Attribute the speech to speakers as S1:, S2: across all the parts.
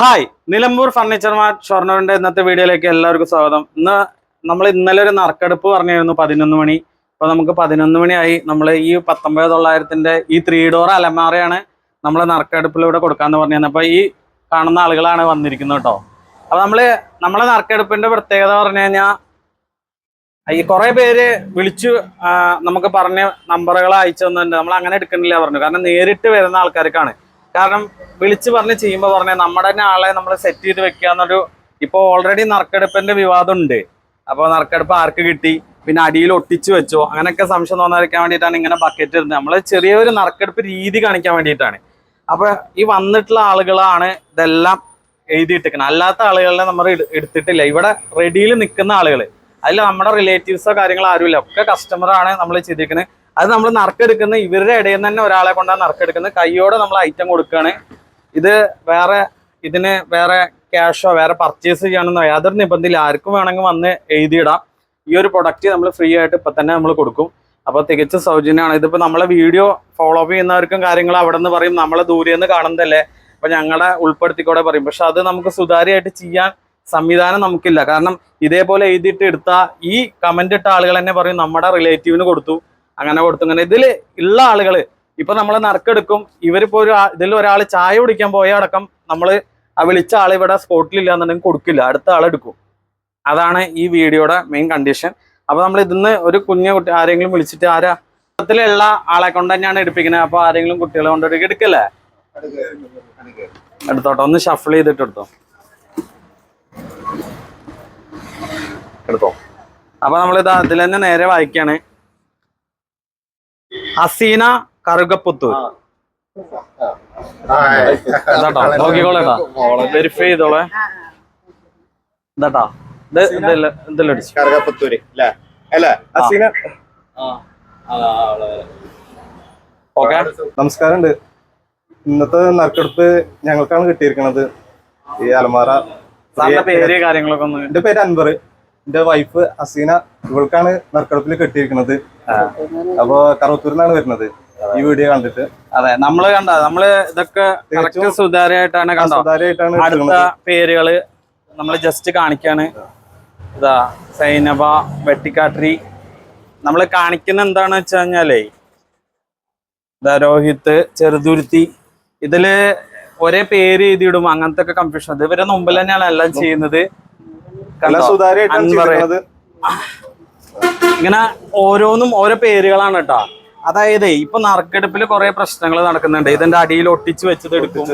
S1: Hi Nilambur furniture mart ഷൊർണൂരിന്റെ ഇന്നത്തെ വീഡിയോയിലേക്ക് എല്ലാവർക്കും സ്വാഗതം. ഇന്ന് നമ്മൾ ഇന്നലെ ഒരു നറുക്കെടുപ്പ് പറഞ്ഞിരുന്നു പതിനൊന്ന് മണി. അപ്പൊ നമുക്ക് പതിനൊന്ന് മണിയായി. നമ്മൾ ഈ പത്തൊമ്പത് തൊള്ളായിരത്തിന്റെ ഈ ത്രീ ഡോർ അലമാറയാണ് നമ്മൾ നറുക്കെടുപ്പിലൂടെ കൊടുക്കാന്ന് പറഞ്ഞത് അപ്പൊ ഈ കാണുന്ന ആളുകളാണ് വന്നിരിക്കുന്നത് കേട്ടോ. അപ്പൊ നമ്മൾ നമ്മളെ നറുക്കെടുപ്പിന്റെ പ്രത്യേകത പറഞ്ഞു കഴിഞ്ഞാൽ ഈ കുറെ പേര് വിളിച്ചു നമുക്ക് പറഞ്ഞ നമ്പറുകൾ അയച്ചു തന്നിട്ടുണ്ട്. നമ്മൾ അങ്ങനെ എടുക്കണില്ല പറഞ്ഞു. കാരണം നേരിട്ട് വരുന്ന ആൾക്കാർക്കാണ്. കാരണം വിളിച്ചു പറഞ്ഞ് ചെയ്യുമ്പോൾ പറഞ്ഞ നമ്മുടെ തന്നെ ആളെ നമ്മൾ സെറ്റ് ചെയ്ത് വെക്കുക എന്നൊരു ഇപ്പോൾ ഓൾറെഡി നറുക്കെടുപ്പിന്റെ വിവാദം ഉണ്ട് അപ്പോൾ നറുക്കെടുപ്പ് ആർക്ക് കിട്ടി? പിന്നെ അടിയിൽ ഒട്ടിച്ചു വെച്ചോ? അങ്ങനെയൊക്കെ സംശയം തോന്നാതിരിക്കാൻ വേണ്ടിയിട്ടാണ് ഇങ്ങനെ ബക്കറ്റ് ഇടുന്നത്. നമ്മൾ ചെറിയൊരു നറുക്കെടുപ്പ് രീതി കാണിക്കാൻ വേണ്ടിയിട്ടാണ്. അപ്പോൾ ഈ വന്നിട്ടുള്ള ആളുകളാണ് ഇതെല്ലാം എഴുതിയിട്ടിരിക്കുന്നത്. അല്ലാത്ത ആളുകളെ നമ്മൾ എടുത്തിട്ടില്ല. ഇവിടെ റെഡിയിൽ നിൽക്കുന്ന ആളുകൾ അതിൽ നമ്മുടെ റിലേറ്റീവ്സോ കാര്യങ്ങളോ ആരുമില്ല. ഒക്കെ കസ്റ്റമറാണ് നമ്മൾ ചെയ്തിരിക്കുന്നത്. അത് നമ്മൾ നറുക്കെടുക്കുന്ന ഇവരുടെ ഇടയിൽ നിന്ന് തന്നെ ഒരാളെ കൊണ്ടാണ് നറുക്കെടുക്കുന്നത്. കൈയോടെ നമ്മൾ ഐറ്റം കൊടുക്കുകയാണ്. ഇത് വേറെ ഇതിന് വേറെ ക്യാഷോ വേറെ പർച്ചേസ് ചെയ്യണമെന്നോ യാതൊരു നിബന്ധനയില്ല. ആർക്കും വേണമെങ്കിൽ വന്ന് എഴുതിയിടാം. ഈ ഒരു പ്രൊഡക്റ്റ് നമ്മൾ ഫ്രീ ആയിട്ട് ഇപ്പം തന്നെ നമ്മൾ കൊടുക്കും. അപ്പോൾ തികച്ചും സൗജന്യമാണ്. ഇതിപ്പോൾ നമ്മളെ വീഡിയോ ഫോളോ അപ്പ് ചെയ്യുന്നവർക്കും കാര്യങ്ങൾ അവിടെ നിന്ന് പറയും. നമ്മളെ ദൂരെ നിന്ന് കാണുന്നതല്ലേ. അപ്പം ഞങ്ങളെ ഉൾപ്പെടുത്തിക്കൂടെ പറയും. പക്ഷെ അത് നമുക്ക് സുതാര്യമായിട്ട് ചെയ്യാൻ സംവിധാനം നമുക്കില്ല. കാരണം ഇതേപോലെ എഴുതിയിട്ട് എടുത്ത ഈ കമന്റ് ഇട്ട ആളുകൾ തന്നെ പറയും നമ്മുടെ റിലേറ്റീവിന് കൊടുത്തു. അങ്ങനെ കൊടുത്തു. അങ്ങനെ ഇതിൽ ഉള്ള ആളുകൾ ഇപ്പൊ നമ്മൾ നറുക്കെടുക്കും. ഇവരിപ്പോ ഒരു ഇതിൽ ഒരാൾ ചായ കുടിക്കാൻ പോയ അടക്കം നമ്മൾ ആ വിളിച്ച ആൾ ഇവിടെ സ്പോട്ടിലില്ല എന്നുണ്ടെങ്കിൽ കൊടുക്കില്ല. അടുത്ത ആളെടുക്കും അതാണ് ഈ വീഡിയോയുടെ മെയിൻ കണ്ടീഷൻ അപ്പൊ നമ്മൾ ഇതിന്ന് ഒരു കുഞ്ഞു കുട്ടി ആരെങ്കിലും വിളിച്ചിട്ട് ആരാ? ത്തിലുള്ള ആളെ കൊണ്ട് തന്നെയാണ് എടുപ്പിക്കുന്നത് അപ്പൊ ആരെങ്കിലും കുട്ടികളെ കൊണ്ട് എടുക്കല്ലേ? എടുത്തോട്ടോ. ഒന്ന് ഷഫിൾ ചെയ്തിട്ട് എടുത്തോ. എടുത്തോ. അപ്പൊ നമ്മളിത് അതിൽ തന്നെ നേരെ വായിക്കാണ്. ഹസീന കറുകപ്പുത്തൂർ. ഇതാട്ടോ നോക്കിക്കോളേട്ടാ വെരിഫൈ ചെയ്തോളെ. ഇതാട്ടോ. ഇത് ഇതെല്ലാം ഇതെല്ലാം അടിച്ചു?
S2: കറുകപ്പത്തൂര് അല്ലേ? അല്ലേ? അസീന
S1: ഓക്കെ.
S2: നമസ്കാരമുണ്ട്. ഇന്നത്തെ നറുക്കെടുപ്പ് ഞങ്ങൾക്കാണ് കിട്ടിയിരിക്കുന്നത് ഈ അലമാറ
S1: സാറിന്റെ പേര് കാര്യങ്ങളൊക്കെ ഒന്ന്
S2: എന്റെ പേര് അൻവർ. എന്റെ വൈഫ് അസീന ഇവൾക്കാണ് നറുക്കെടുപ്പിൽ കിട്ടിയിരിക്കുന്നത് അപ്പൊ കറുത്തൂരിന്നാണ് വരുന്നത്. ഈ വീഡിയോ കണ്ടിട്ട്.
S1: അതെ നമ്മൾ കണ്ട? നമ്മൾ ഇതൊക്കെ കറക്റ്റ് സുതാര്യമായിട്ടാണ് കണ്ടോ?
S2: സുതാര്യമായിട്ടാണ്
S1: അടുത്ത പേരുകൾ നമ്മൾ ജസ്റ്റ് കാണിക്കാണ്. ഇതാ സൈനബ വെട്ടിക്കാട്രി. നമ്മൾ കാണിക്കുന്ന എന്താണെന്ന് വെച്ച് കഴിഞ്ഞാലേ ഇതാ രോഹിത്ത് ചെറുതുരുത്തി. ഇതിൽ ഒരേ പേര് എഴുതിയിടും അങ്ങനത്തെ ഒക്കെ കൺഫ്യൂഷൻ ഇവരെ മുമ്പിൽ തന്നെയാണ് എല്ലാം ചെയ്യുന്നത്?
S2: സുതാര്യമായിട്ടാണ്
S1: ഇങ്ങനെ ഓരോന്നും ഓരോ പേരുകളാണ് കേട്ടോ. അതായത് ഇപ്പൊ നറുക്കെടുപ്പിൽ കുറെ പ്രശ്നങ്ങൾ നടക്കുന്നുണ്ട്. ഇതിന്റെ അടിയിൽ ഒട്ടിച്ച് വെച്ചത് എടുക്കും.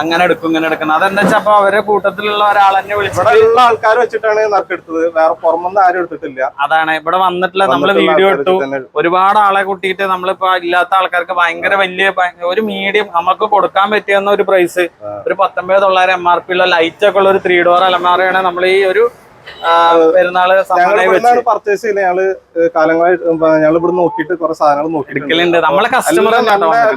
S1: അങ്ങനെ എടുക്കും ഇങ്ങനെ എടുക്കുന്നത് അതെന്താ വെച്ചാൽ അപ്പൊ അവരെ കൂട്ടത്തിലുള്ള ഒരാളെന്നെ തന്നെ
S2: ഇവിടെ
S1: വിളിച്ചിട്ട്
S2: ആൾക്കാർ വെച്ചിട്ടാണ് നറുക്കെടുത്തത്. വേറെ പുറമൊന്നും ആരും എടുത്തിട്ടില്ല.
S1: അതാണ്. ഇവിടെ വന്നിട്ടില്ല.
S2: നമ്മൾ
S1: വീഡിയോ ഇട്ടു ഒരുപാട് ആളെ കൂട്ടിയിട്ട് നമ്മളിപ്പോ ഇല്ലാത്ത ആൾക്കാർക്ക് ഭയങ്കര വലിയ ഒരു മീഡിയം നമുക്ക് കൊടുക്കാൻ പറ്റിയെന്ന ഒരു പ്രൈസ് ഒരു പത്തൊമ്പത് തൊള്ളായിരം എം ആർ പി ഉള്ള ലൈറ്റ് ഒക്കെ ഉള്ള ഒരു ത്രീ ഡോർ അലമാറയാണ് നമ്മൾ ഈ ഒരു
S2: പെരുന്നാൾ പർച്ചേസ് ചെയ്യുന്നത് ഞങ്ങൾ കാലങ്ങളായിട്ട് ഞങ്ങൾ ഇവിടെ നോക്കിയിട്ട് കുറെ സാധനങ്ങൾ നോക്കിയിട്ടുണ്ട്.
S1: നമ്മളെ കസ്റ്റമർ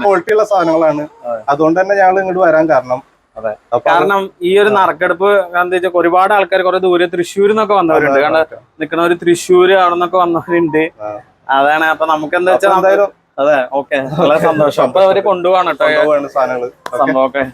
S2: ക്വാളിറ്റി ഉള്ള സാധനങ്ങളാണ്. അതുകൊണ്ട് തന്നെ ഞങ്ങൾ ഇങ്ങോട്ട് വരാൻ കാരണം.
S1: അതെ. കാരണം ഈ ഒരു നറുക്കെടുപ്പ് എന്താ വെച്ചാൽ ഒരുപാട് ആൾക്കാർ കുറെ ദൂരെ തൃശ്ശൂരിൽ നിന്നൊക്കെ വന്നവരുണ്ട്. കാരണം നിൽക്കുന്നവര് തൃശ്ശൂര് അവിടെ നിന്നൊക്കെ വന്നവരുണ്ട്. അതാണ്. അപ്പൊ നമുക്ക് എന്താ വെച്ചാൽ അതെ ഓക്കെ. വളരെ സന്തോഷം. അപ്പൊ അവർ കൊണ്ടുപോകണം കേട്ടോ.
S2: കൊണ്ടുപോവാണ്